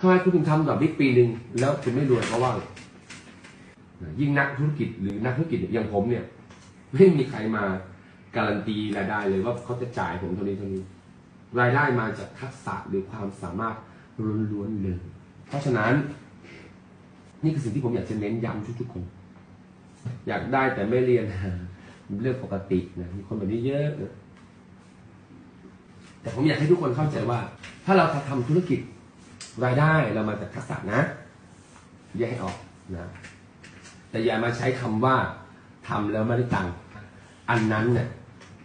ทำไมคุณถึงทำแบบนี้ปีหนึ่งแล้วคุณไม่รวยเพราะว่ายิ่งนักธุรกิจหรือนักธุรกิจอย่างผมเนี่ย ไม่มีใครมาการันตีรายได้เลยว่าเขาจะจ่ายผมเท่านี้เท่านี้ รายได้มาจากทักษะหรือความสามารถล้วนๆเลย เพราะฉะนั้น นี่คือสิ่งที่ผมอยากจะเน้นย้ำทุกๆคนอยากได้แต่ไม่เรียนเรื่องปกตินะมีคนแบบนี้เยอะนะแต่ผมอยากให้ทุกคนเข้าใจว่า ถ้าเราทำธุรกิจ รายได้เรามาจากทักษะนะ แยกให้ออกนะ แต่อย่ามาใช้คำว่าทำแล้วไม่ได้ตังค์อันนั้นเนี่ย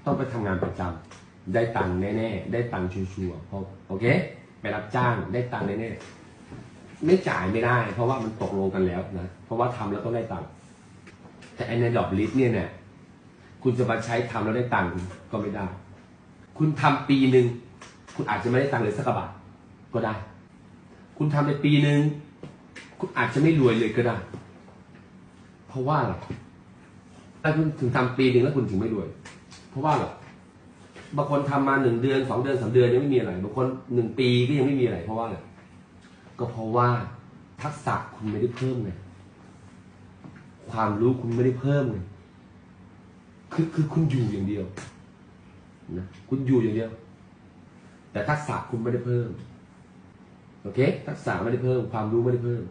ต้องไปทำงานประจำได้ตังค์แน่ๆ ได้ตังค์ชัวร์ๆพราะโอเค ไปรับจ้างได้ตังค์แน่ๆ ไม่จ่ายไม่ได้ เพราะว่ามันตกลงกันแล้วนะ เพราะว่าทำแล้วต้องได้ตังค์แต่ไอ้ในดอกลิสเนี่ยเนี่ยคุณจะมาใช้ทำแล้วได้ตังค์ก็ไม่ได้ คุณทำปีหนึ่งคุณอาจจะไม่ได้ตังค์เลยสักบาทก็ได้ คุณทำไปปีหนึ่งคุณอาจจะไม่รวยเลยก็ได้ เพราะว่าอะไรถ้าคุณถึงทำปีหนึ่งแล้วคุณถึงไม่รวย เพราะว่าอะไรบางคนทำมาหนึ่งเดือนสองเดือนสามเดือนยังไม่มีอะไรบางคนหนึ่งปีก็ยังไม่มีอะไร เพราะว่าอะไรก็เพราะว่าทักษะคุณไม่ได้เพิ่มไงความรู้คุณไม่ได้เพิ่มไงคือคือคุณอยู่อย่างเดียวนะคุณอยู่อย่างเดียว แต่ทักษะคุณไม่ได้เพิ่ม โอเค ทักษะไม่ได้เพิ่ม ความรู้ไม่ได้เพิ่ม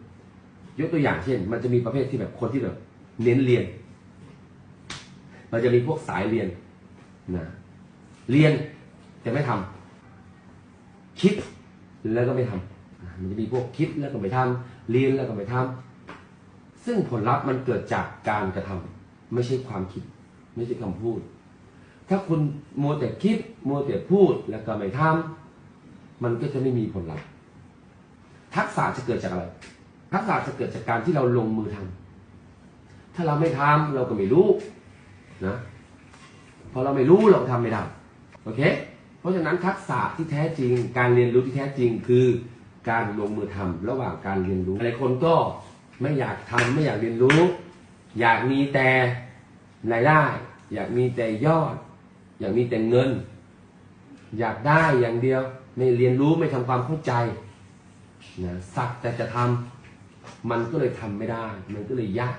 ยกตัวอย่างเช่น มันจะมีประเภทที่แบบคนที่แบบ เน้นเรียน เราจะมีพวกสายเรียนนะเรียนแต่ไม่ทำคิดแล้วก็ไม่ทำอะมันจะมีพวกคิดแล้วก็ไม่ทำเรียนแล้วก็ไม่ทำซึ่งผลลัพธ์มันเกิดจากการกระทำไม่ใช่ความคิด ไม่ใช่คำพูด ถ้าคุณมัวแต่คิดมัวแต่พูดแล้วก็ไม่ทำมันก็จะไม่มีผลลัพธ์ ทักษะจะเกิดจากอะไร ทักษะจะเกิดจากการที่เราลงมือทำถ้าเราไม่ทำเราก็ไม่รู้นะพอเราไม่รู้เราทำไม่ได้โอเค เพราะฉะนั้นทักษะที่แท้จริง การเรียนรู้ที่แท้จริงคือการลงมือทำระหว่างการเรียนรู้หลายคนก็ไม่อยากทำไม่อยากเรียนรู้ อยากมีแต่รายได้ อยากมีแต่ยอด อยากมีแต่เงิน อยากได้อย่างเดียว ไม่เรียนรู้ไม่ทำความเข้าใจ นะสักแต่จะทำมันก็เลยทำไม่ได้ มันก็เลยยาก